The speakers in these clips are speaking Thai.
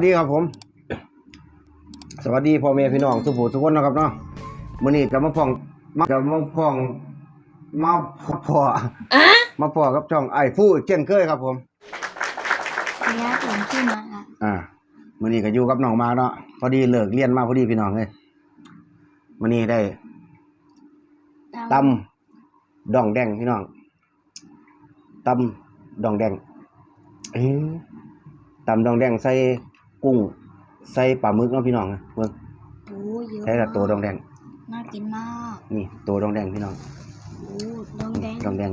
สดีครับผม สวัสดีพ่อแม่พี่น้องทุกผู้ทุกคนนะครับเนาะมื้อนี้ก็มาพ่องมาก็มาพ่องมาพ่อมาพ่อกับช่องไอ้ฟู้เช่นเคยครับ ผมระยะถึงที่มาค่ะอ่ามื้อนี้ก็อยู่กับน้องมาเนาะพอดีเลิกเรียนมาพอดีพี่น้องเอ้ยมื้อนี้ได้ตำดองแดงพี่น้องตำดองแดงเอ้ยตำดองแดงใส่ กุ้งใส่ปลาหมึกเนาะพี่น้องนะเบิ่งโอ้เยอะใส่ละตัวดองแดงน่ากินมากนี่ตัวดองแดงพี่น้องโอ้ดองแดงดองแดง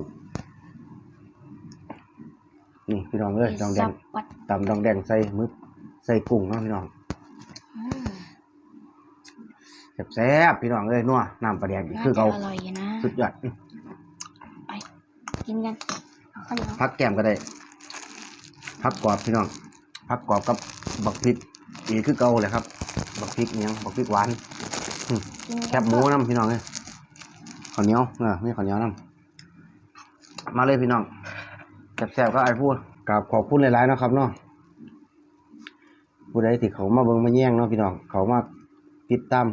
นี่พี่น้องเอ้ยดองแดงสับปัดตำดองแดงใส่หมึกใส่กุ้งเนาะพี่น้องอืมแซ่บๆพี่น้องเอ้ยนัวน้ำปลาแดงนี่น่าคือจะเขาอร่อยอยู่นะสุดยอดอื้อไปกินกันข้าวเหนียวพักแก้มก็ได้พักกรอบพี่น้องพักกรอบกับ บักพริกนี่คือเก่าเลยครับ บักพริกอิหยังบักพริกหวานแคบหมูน้ำพี่น้องเลยข้าวเหนียวเออไม่ข้าวเหนียวน้ำมาเลยพี่น้องแซ่บๆก็ไอ้พูดกราบขอบคุณหลายๆนะครับเนาะผู้ใดที่เขามาเบิ่งมาแย่งเนาะพี่น้องเขามาติดตาม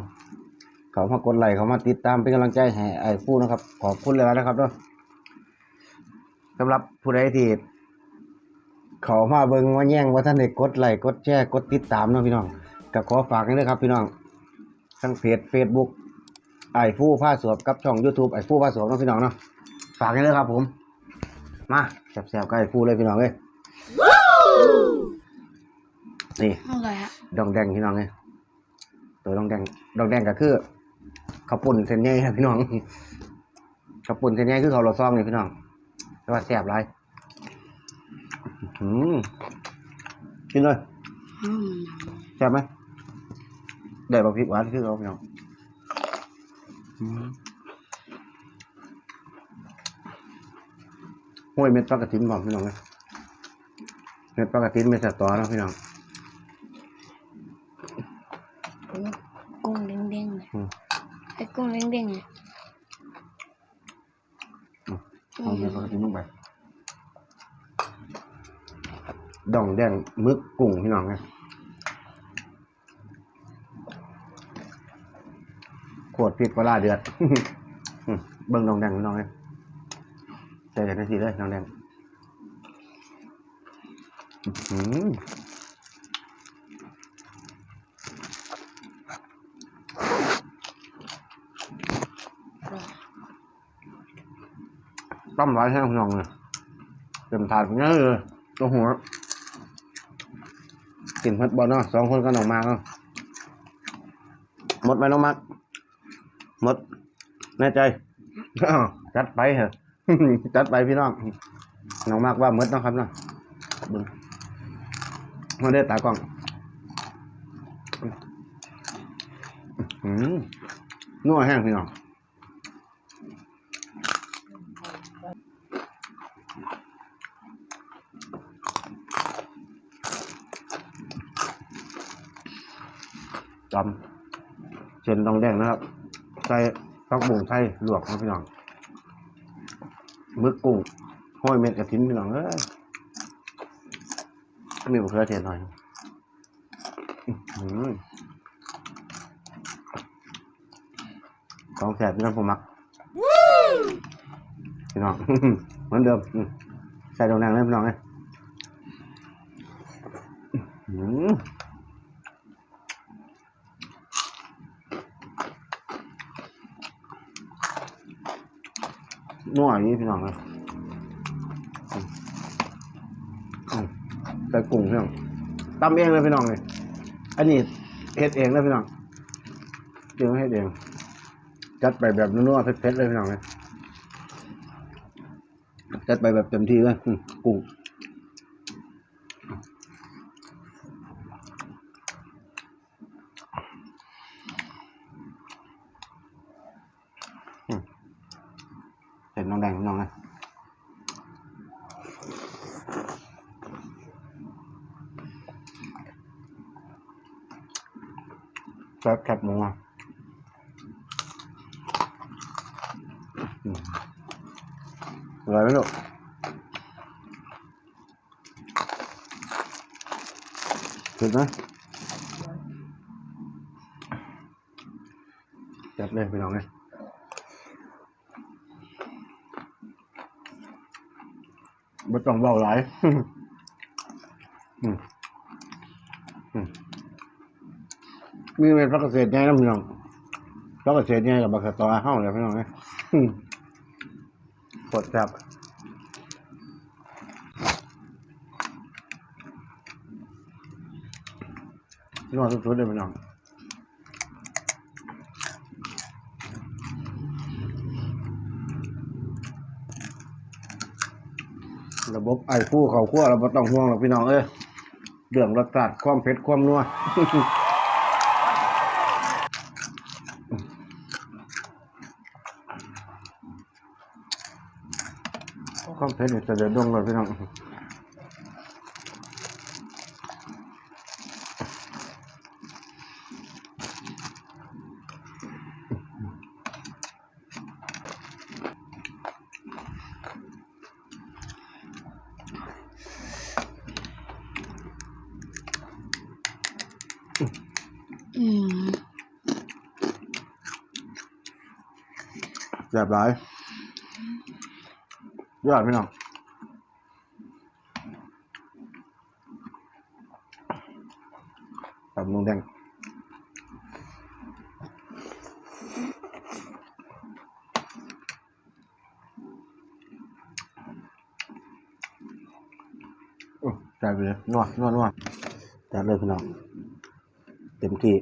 เขามากดไลค์เขามาติดตามเป็นกำลังใจให้ไอ้พูดนะครับ ขอบคุณหลายๆนะครับเนาะสำหรับผู้ใดที่ เขามาเบิ่งมาแย่งว่าท่านได้กดไลค์กดแชร์กดติดตามเนาะพี่น้องก็ขอฝากกันด้วยครับพี่น้องทั้งเพจ Facebook ไอ้ฟู่ผ้าสวบกับช่อง YouTube ไอ้ฟู่ผ้าสวบเน้องพี่น้องเนาะฝากกันเลยครับผม มาแซ่บๆกับไอ้ฟู่เลยพี่น้องเอ้ยนี่อร่อยฮะดองแดงพี่น้องเอ้ยตัวดองแดงดองแดงก็คือข้าวปุ่นเส้นใหญ่ครับพี่น้องข้าวปุ่นเส้นใหญ่คือข้าวโรซองนี่พี่น้องแต่ว่าแซ่บไร อืมกินเลยอืมแซ่บไหมได้บะพริกหวานคือเอาพี่น้องอืมห้วยเม็ดปลากระถินบอกพี่น้องเลยเม็ดปลากระถินเม็ดสตอเนาะพี่น้องโอ้กุ้งเด้งๆเลยอืมไอ้กุ้งเด้งๆเลย เอาเม็ดปลากระถินลงไป ดองแดงมึกกุ้งพี่น้องไงขวดพริกปลาร้าเดือดเบิ่งดองแดงพี่น้องเลยใส่กันได้สิเลยดองแดงอืมต้มร้ายแห้งพี่น้องเลยเต็มถาดเงี้ยเลยตัวหัว กินเพัดบอลเนาะสองคนก็นองมาเนาะหมดไหมน้องมักหมดแน่ใจจัดไปเถอะจัดไปพี่น้องน้องมากว่าหมดเนาะครับเนาะบึงมาได้ตากล้องอืมนัวแห้งพี่น้อง จำเส้นดองแดงนะครับ ใส่ฟักบุ้งใส่ลวกนะพี่น้องมึกกุ้งห้อยเม็ดกระถินพี่น้องเอ้ยมีมะเขือเทศหน่อยอื้อหือของแสบพี่น้องผมมักพี่น้องเหมือนเดิมอืมใส่ดองแดงเลยพี่น้องเลยอื้อหือ นัวอย่างนี้พี่น้องเลยอืมอืมใส่กุ้งพี่น้องตำเองเลยพี่น้องเลยอันนี้เฮ็ดเองเลยพี่น้องจริงเฮ็ดเองจัดไปแบบนัวๆเผ็ดๆเลยพี่น้องเลยจัดไปแบบเต็มที่เลยกุ้ง เสร็จน้องแดงพี่น้องเลยแซ่บแคบหมูอะอืมอร่อยไหมลูกเห็นไหมจัดเลยพี่น้องเลย ไม่ต้องเบาหลายมีเป็นพระเกษตรไงนะพี่น้องพระเกษตรไงกับบักตอห้าเลยพี่น้องเลยอืมกดจับนอนสุดๆเลยพี่น้อง ระบบไอ้คู่เขาขั้วเราไม่ต้องห่วงหรอกพี่น้องเอ้ยเรื่องรสชาติความเผ็ดความนัวความเผ็ดนี่จะเดือดดงเลยพี่น้อง สบหลายยอดพี่น้องตับนงแดงโอ้จัดไปเลยนัวนัวนัวจัดเลยพี่น้อง เต็มที่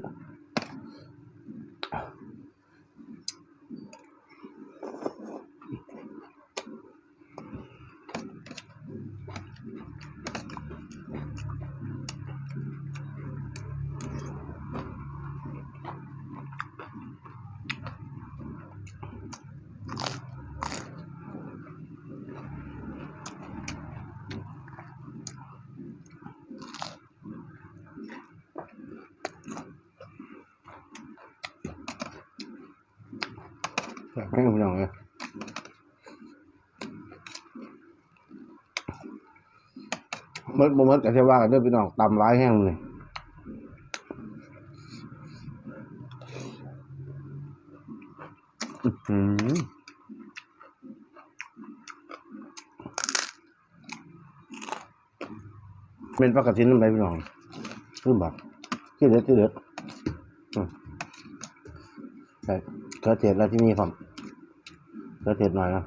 อยากให้พี่น้องเลยมื่อเมื่อกับเทว่ากันด้อพี่น้องตำร้ายแห้งเลยอื้อหือเป็นปลากระทินน้ำไรพี่น้องขึ้นบักที่เด็ดที่เด็ดใช่กระเทียมแล้วที่นี่ผม กระเผ็ดหน่อยนะ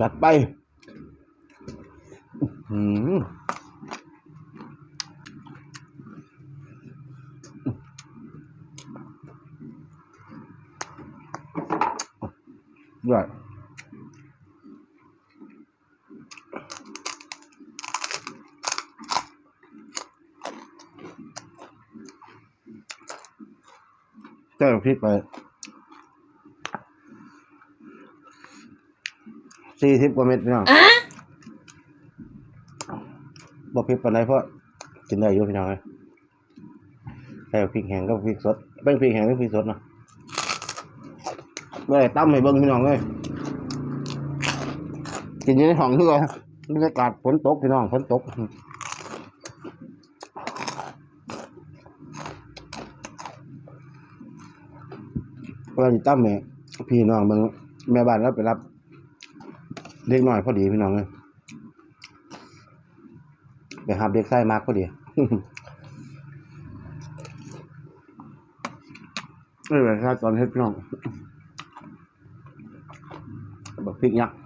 จัดไปอื้อหือด้วย เจ้าพริกไปสี่สิบกว่าเม็ดพี่น้องบอกพริกปานใดเพราะกินได้อยู่พี่น้องเลยใส่พริกแห้งกับพริกสดเป็นพริกแห้งหรือพริกสดเนาะไม่ได้ตั้มให้เบิ่งพี่น้องเลยกินอยู่ในห้องที่เราบรรยากาศฝนตกพี่น้องฝนตก เวลาที่ตั้มแม่พี่น้องเมืองแม่บ้านเราไปรับเด็กน้อยพอดีพี่น้องเลยไปหาเด็กไส้มากพอดีไม่เป็นไรตอนเฮ็ดพี่น้องบักพริกยักษ์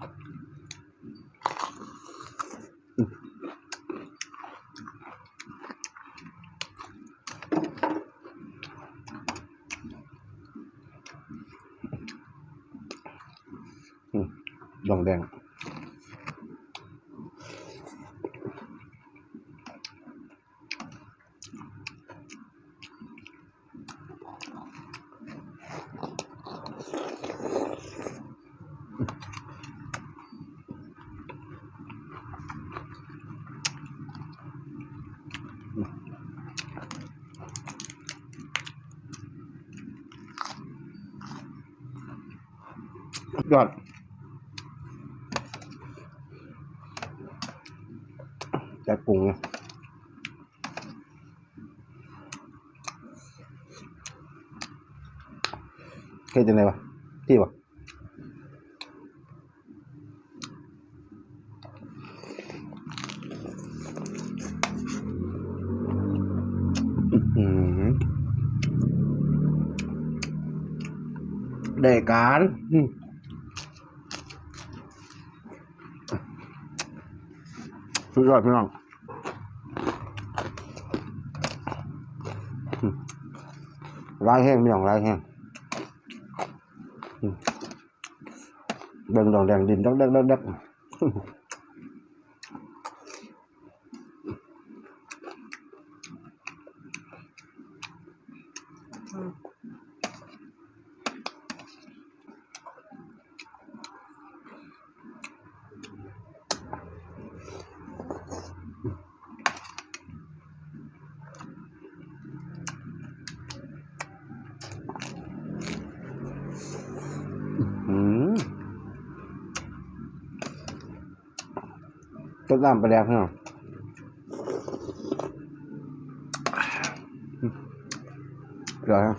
อืม ดองแดงยอด จัดปรุงเนี่ยเฮ็ดจังไดวะที่วะอื้อหือได้การอืม สุดยอดพี่น้องร้ายแห้งพี่น้องลายแห้งเบิ่งดองแดงดินดักดักดักดัก ต้นน้ำไปแล้วพี่น้องอืมเดี๋ยวนะ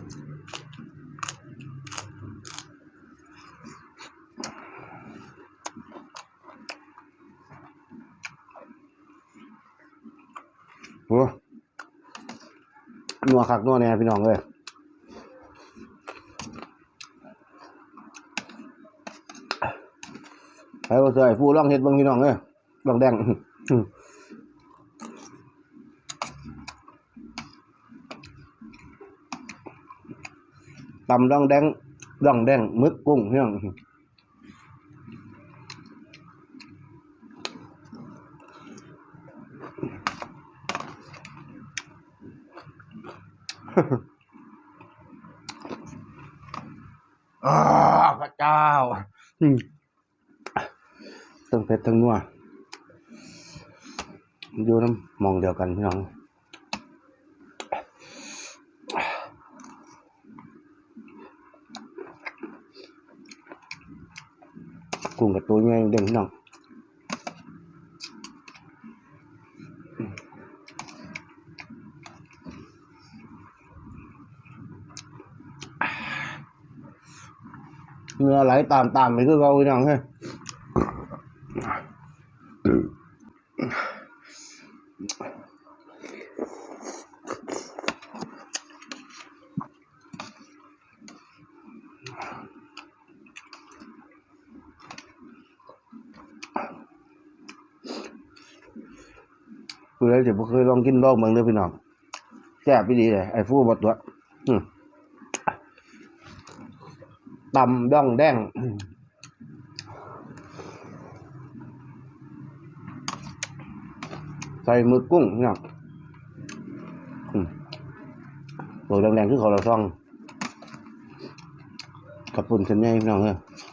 โอ้นัวคักนัวเนี่ยพี่น้องเลยไปบ่เคยผู้ลองเฮ็ดเบิ่งพี่น้องเอ้ย ดองแดงตำดองแดงดองแดงมึกกุ้งพี่น้องอาพระเจ้า อืมทั้งเผ็ดทั้งนัว อยู่น้ำมองเดียวกันพี่น้องกุ้งกับตัวใหญ่เด้งพี่น้องเหงื่อไหลตามตามไปคือเราพี่น้องเฮ้ ยคือเดี๋ยวผมเคยลองกินลองเมืองเด้อพี่น้องแซ่บพี่ดีเลยไอ้ฟูบดตัวตำด้องแดงใส่มือกุ้งพี่น้องอืมตัวแดงๆคือเขาเราซ่องกับปุ่นเส้นใหญ่พี่น้องเอ้ยอื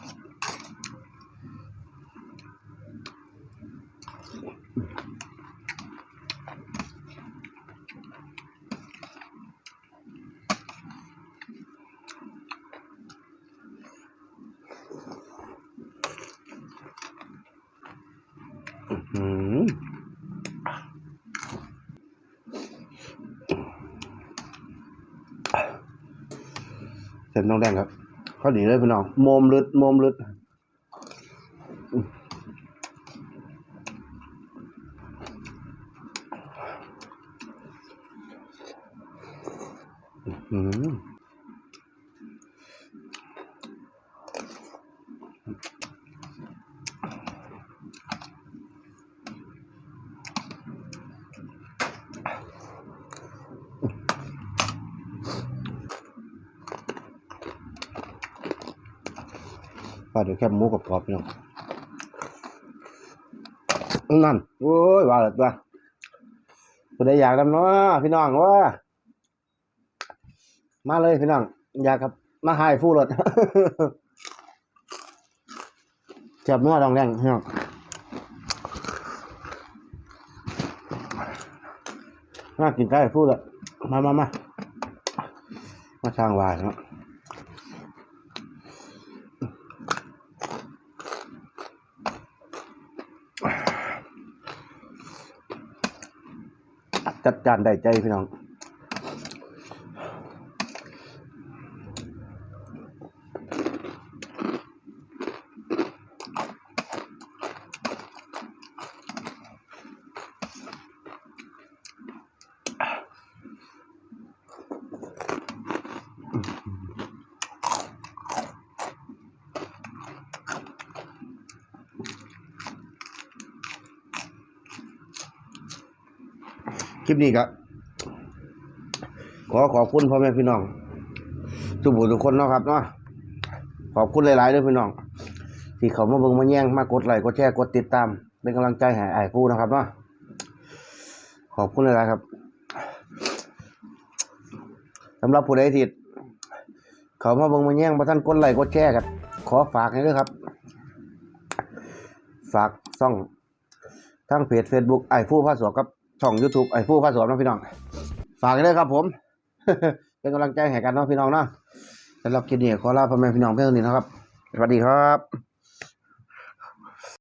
เต็มต้องแดงครับเขาดีเลยพี่น้องโมมลึดโมมลึด เดี๋ยวแค่หมูกับกรอบๆพี่น้องนั่นโอ้ยว่าแล้วตัวผู้ใดอยากนำเนาะพี่น้องว่ามาเลยพี่น้องอยากครับมาหายฟูรถจับเนื้อดองแดงพี่น้องมากินไก่ฟู้รถมามามามาช่างวายเนาะ จัดจานได้ใจพี่น้อง ค ลิปนี้ก็ขอขอบคุณพ่อแม่พี่น้องทุกผู้ทุกคนเนาะครับเนาะขอบคุณหลายๆด้วยพี่น้อง ที่เขามาเบิ่งมาแย่งมากดไลค์กดแชร์กดติดตาม เป็นกำลังใจให้ไอ้ผู้นะครับเนาะขอบคุณหลายๆครับสำหรับผู้ใดที่เขามาเบิ่งมาแย่งมาท่านกดไลค์กดแชร์กันขอฝากให้ด้วยครับ ฝากซ่องทั้งเพจ Facebook ไอ้ผู้พาสวบกับ ช่อง YouTube ไอ้ผู้พาสวมน้องพี่น้อง ฝากกันเลยครับผม เป็นกำลังใจให้กันน้องพี่น้องนะสำหรับคลิปนี้ขอลาพ่อแม่พี่น้องเพื่อนนี้นะครับ สวัสดีครับ